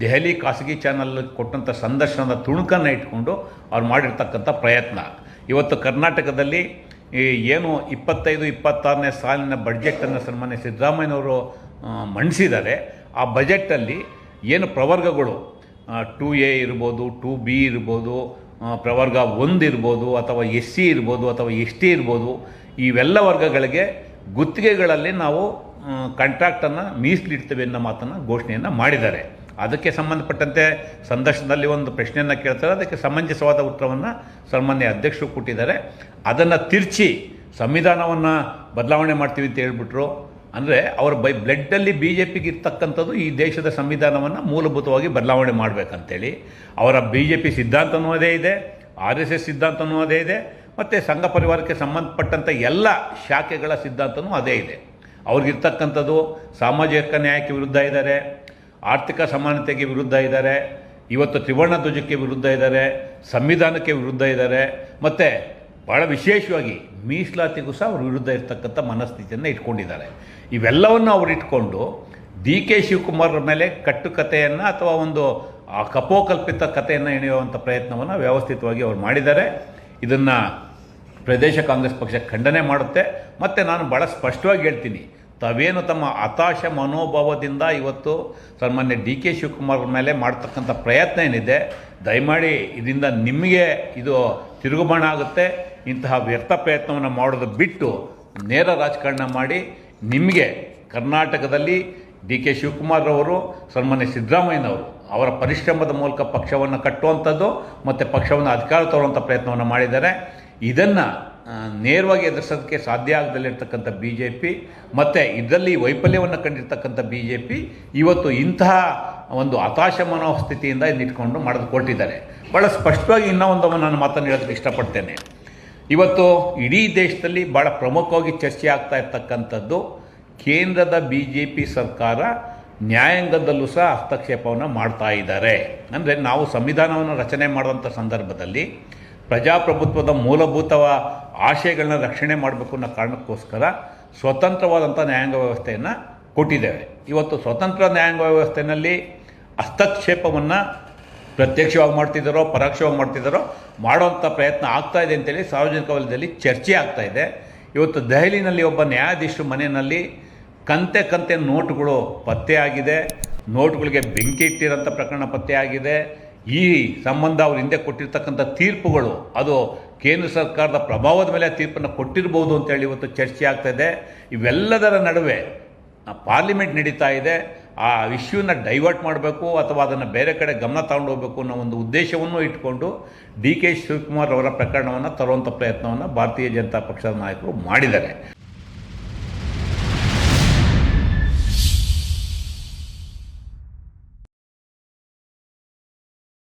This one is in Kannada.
ದೆಹಲಿ ಖಾಸಗಿ ಚಾನಲ್ ಕೊಟ್ಟಂಥ ಸಂದರ್ಶನದ ತುಣುಕನ್ನು ಇಟ್ಕೊಂಡು ಅವ್ರು ಮಾಡಿರ್ತಕ್ಕಂಥ ಪ್ರಯತ್ನ. ಇವತ್ತು ಕರ್ನಾಟಕದಲ್ಲಿ ಏನು ಇಪ್ಪತ್ತೈದು, ಇಪ್ಪತ್ತಾರನೇ ಸಾಲಿನ ಬಡ್ಜೆಟನ್ನು ಸನ್ಮಾನ್ಯ ಸಿದ್ದರಾಮಯ್ಯನವರು ಮಂಡಿಸಿದ್ದಾರೆ. ಆ ಬಜೆಟಲ್ಲಿ ಏನು ಪ್ರವರ್ಗಗಳು ಟೂ ಎ ಇರ್ಬೋದು ಟೂ ಬಿ ಇರ್ಬೋದು ಪ್ರವರ್ಗ ಒಂದು ಇರ್ಬೋದು, ಅಥವಾ ಎಸ್ ಸಿ ಇರ್ಬೋದು, ಅಥವಾ ಎಸ್ ಟಿ ಇರ್ಬೋದು, ಇವೆಲ್ಲ ವರ್ಗಗಳಿಗೆ ಗುತ್ತಿಗೆಗಳಲ್ಲಿ ನಾವು ಕಾಂಟ್ರಾಕ್ಟನ್ನು ಮೀಸಲಿಡ್ತೇವೆ ಅನ್ನೋ ಮಾತನ್ನು ಘೋಷಣೆಯನ್ನು ಮಾಡಿದ್ದಾರೆ. ಅದಕ್ಕೆ ಸಂಬಂಧಪಟ್ಟಂತೆ ಸಂದರ್ಶನದಲ್ಲಿ ಒಂದು ಪ್ರಶ್ನೆಯನ್ನು ಕೇಳ್ತಾರೆ. ಅದಕ್ಕೆ ಸಮಂಜಸವಾದ ಉತ್ತರವನ್ನು ಸನ್ಮಾನ್ಯ ಅಧ್ಯಕ್ಷರು ಕೊಟ್ಟಿದ್ದಾರೆ. ಅದನ್ನು ತಿರ್ಚಿ ಸಂವಿಧಾನವನ್ನು ಬದಲಾವಣೆ ಮಾಡ್ತೀವಿ ಅಂತ ಹೇಳ್ಬಿಟ್ರು. ಅಂದರೆ ಅವರ ಬೈ ಬ್ಲಡ್ಡಲ್ಲಿ ಬಿ ಜೆ ಪಿಗೆ ಇರ್ತಕ್ಕಂಥದ್ದು ಈ ದೇಶದ ಸಂವಿಧಾನವನ್ನು ಮೂಲಭೂತವಾಗಿ ಬದಲಾವಣೆ ಮಾಡಬೇಕಂತೇಳಿ. ಅವರ ಬಿ ಜೆ ಪಿ ಸಿದ್ಧಾಂತನೂ ಅದೇ ಇದೆ, ಆರ್ ಎಸ್ ಎಸ್ ಸಿದ್ಧಾಂತನೂ ಅದೇ ಇದೆ, ಮತ್ತು ಸಂಘ ಪರಿವಾರಕ್ಕೆ ಸಂಬಂಧಪಟ್ಟಂಥ ಎಲ್ಲ ಶಾಖೆಗಳ ಸಿದ್ಧಾಂತನೂ ಅದೇ ಇದೆ. ಅವ್ರಿಗಿರ್ತಕ್ಕಂಥದ್ದು ಸಾಮಾಜಿಕ ನ್ಯಾಯಕ್ಕೆ ವಿರುದ್ಧ ಇದ್ದಾರೆ. ಆರ್ಥಿಕ ಸಮಾನತೆಗೆ ವಿರುದ್ಧ ಇದ್ದಾರೆ, ಇವತ್ತು ತ್ರಿವರ್ಣ ಧ್ವಜಕ್ಕೆ ವಿರುದ್ಧ ಇದ್ದಾರೆ, ಸಂವಿಧಾನಕ್ಕೆ ವಿರುದ್ಧ ಇದ್ದಾರೆ, ಮತ್ತು ಭಾಳ ವಿಶೇಷವಾಗಿ ಮೀಸಲಾತಿಗೂ ಸಹ ಅವ್ರ ವಿರುದ್ಧ ಇರ್ತಕ್ಕಂಥ ಮನಸ್ಥಿತಿಯನ್ನು ಇಟ್ಕೊಂಡಿದ್ದಾರೆ. ಇವೆಲ್ಲವನ್ನು ಅವರು ಇಟ್ಕೊಂಡು ಡಿ ಕೆ ಶಿವಕುಮಾರ್ ಮೇಲೆ ಕಟ್ಟುಕತೆಯನ್ನು ಅಥವಾ ಒಂದು, ಆ ಕಪೋಕಲ್ಪಿತ ಕಥೆಯನ್ನು ಎಣೆಯುವಂಥ ಪ್ರಯತ್ನವನ್ನು ವ್ಯವಸ್ಥಿತವಾಗಿ ಅವ್ರು ಮಾಡಿದ್ದಾರೆ. ಇದನ್ನು ಪ್ರದೇಶ ಕಾಂಗ್ರೆಸ್ ಪಕ್ಷ ಖಂಡನೆ ಮಾಡುತ್ತೆ. ಮತ್ತು ನಾನು ಭಾಳ ಸ್ಪಷ್ಟವಾಗಿ ಹೇಳ್ತೀನಿ ತಾವೇನು ತಮ್ಮ ಹತಾಶ ಮನೋಭಾವದಿಂದ ಇವತ್ತು ಸನ್ಮಾನ್ಯ ಡಿ ಕೆ ಶಿವಕುಮಾರ್ ಮೇಲೆ ಮಾಡ್ತಕ್ಕಂಥ ಪ್ರಯತ್ನ ಏನಿದೆ, ದಯಮಾಡಿ ಇದರಿಂದ ನಿಮಗೆ ಇದು ತಿರುಗುಬಾಣ ಆಗುತ್ತೆ. ಇಂತಹ ವ್ಯರ್ಥ ಪ್ರಯತ್ನವನ್ನು ಮಾಡೋದು ಬಿಟ್ಟು ನೇರ ರಾಜಕಾರಣ ಮಾಡಿ ನಿಮಗೆ ಕರ್ನಾಟಕದಲ್ಲಿ ಡಿ ಕೆ ಶಿವಕುಮಾರ್ ಅವರು, ಸನ್ಮಾನ್ಯ ಸಿದ್ದರಾಮಯ್ಯನವರು ಅವರ ಪರಿಶ್ರಮದ ಮೂಲಕ ಪಕ್ಷವನ್ನು ಕಟ್ಟುವಂಥದ್ದು ಮತ್ತು ಪಕ್ಷವನ್ನು ಅಧಿಕಾರ ತರುವಂಥ ಪ್ರಯತ್ನವನ್ನು ಮಾಡಿದ್ದಾರೆ. ಇದನ್ನು ನೇರವಾಗಿ ಎದುರಿಸೋದಕ್ಕೆ ಸಾಧ್ಯ ಆಗದಲ್ಲಿರ್ತಕ್ಕಂಥ ಬಿ ಜೆ ಪಿ ಮತ್ತು ಇದರಲ್ಲಿ ವೈಫಲ್ಯವನ್ನು ಕಂಡಿರ್ತಕ್ಕಂಥ ಬಿ ಜೆ ಪಿ ಇವತ್ತು ಇಂತಹ ಒಂದು ಹತಾಶ ಮನೋಸ್ಥಿತಿಯಿಂದ ಇಟ್ಕೊಂಡು ಮಾಡೋದು ಕೊಟ್ಟಿದ್ದಾರೆ. ಭಾಳ ಸ್ಪಷ್ಟವಾಗಿ ಇನ್ನೂ ಒಂದು ನಾನು ಮಾತನ್ನು ಹೇಳೋದಕ್ಕೆ ಇಷ್ಟಪಡ್ತೇನೆ. ಇವತ್ತು ಇಡೀ ದೇಶದಲ್ಲಿ ಭಾಳ ಪ್ರಮುಖವಾಗಿ ಚರ್ಚೆ ಆಗ್ತಾ ಇರ್ತಕ್ಕಂಥದ್ದು ಕೇಂದ್ರದ ಬಿ ಜೆ ಪಿ ಸರ್ಕಾರ ನ್ಯಾಯಾಂಗದಲ್ಲೂ ಸಹ ಹಸ್ತಕ್ಷೇಪವನ್ನು ಮಾಡ್ತಾ ಇದ್ದಾರೆ. ಅಂದರೆ ನಾವು ಸಂವಿಧಾನವನ್ನು ರಚನೆ ಮಾಡುವಂಥ ಸಂದರ್ಭದಲ್ಲಿ ಪ್ರಜಾಪ್ರಭುತ್ವದ ಮೂಲಭೂತ ಆಶಯಗಳನ್ನ ರಕ್ಷಣೆ ಮಾಡಬೇಕು ಅನ್ನೋ ಕಾರಣಕ್ಕೋಸ್ಕರ ಸ್ವತಂತ್ರವಾದಂಥ ನ್ಯಾಯಾಂಗ ವ್ಯವಸ್ಥೆಯನ್ನು ಕೊಟ್ಟಿದ್ದೇವೆ. ಇವತ್ತು ಸ್ವತಂತ್ರ ನ್ಯಾಯಾಂಗ ವ್ಯವಸ್ಥೆಯಲ್ಲಿ ಹಸ್ತಕ್ಷೇಪವನ್ನು ಪ್ರತ್ಯಕ್ಷವಾಗಿ ಮಾಡ್ತಿದ್ದಾರೋ ಪರೋಕ್ಷವಾಗಿ ಮಾಡ್ತಿದ್ದಾರೋ ಮಾಡುವಂಥ ಪ್ರಯತ್ನ ಆಗ್ತಾ ಇದೆ ಅಂತೇಳಿ ಸಾರ್ವಜನಿಕ ವಲಯದಲ್ಲಿ ಚರ್ಚೆ ಆಗ್ತಾ ಇದೆ. ಇವತ್ತು ದೆಹಲಿನಲ್ಲಿ ಒಬ್ಬ ನ್ಯಾಯಾಧೀಶರು ಮನೆಯಲ್ಲಿ ಕಂತೆ ಕಂತೆ ನೋಟುಗಳು ಪತ್ತೆಯಾಗಿದೆ. ನೋಟುಗಳಿಗೆ ಬೆಂಕಿ ಇಟ್ಟಿರೋಂಥ ಪ್ರಕರಣ ಪತ್ತೆಯಾಗಿದೆ. ಈ ಸಂಬಂಧ ಅವ್ರ ಹಿಂದೆ ಕೊಟ್ಟಿರ್ತಕ್ಕಂಥ ತೀರ್ಪುಗಳು, ಅದು ಕೇಂದ್ರ ಸರ್ಕಾರದ ಪ್ರಭಾವದ ಮೇಲೆ ತೀರ್ಪನ್ನು ಕೊಟ್ಟಿರ್ಬೋದು ಅಂತೇಳಿ ಇವತ್ತು ಚರ್ಚೆ ಆಗ್ತಾ ಇದೆ. ಇವೆಲ್ಲದರ ನಡುವೆ ಪಾರ್ಲಿಮೆಂಟ್ ನಡೀತಾ ಇದೆ. ಆ ಇಶ್ಯೂನ ಡೈವರ್ಟ್ ಮಾಡಬೇಕು ಅಥವಾ ಅದನ್ನು ಬೇರೆ ಕಡೆ ಗಮನ ತಗೊಂಡು ಹೋಗಬೇಕು ಅನ್ನೋ ಒಂದು ಉದ್ದೇಶವನ್ನು ಇಟ್ಕೊಂಡು ಡಿ ಕೆ ಶಿವಕುಮಾರ್ ಅವರ ಪ್ರಕರಣವನ್ನು ತರುವಂಥ ಪ್ರಯತ್ನವನ್ನು ಭಾರತೀಯ ಜನತಾ ಪಕ್ಷದ ನಾಯಕರು ಮಾಡಿದ್ದಾರೆ.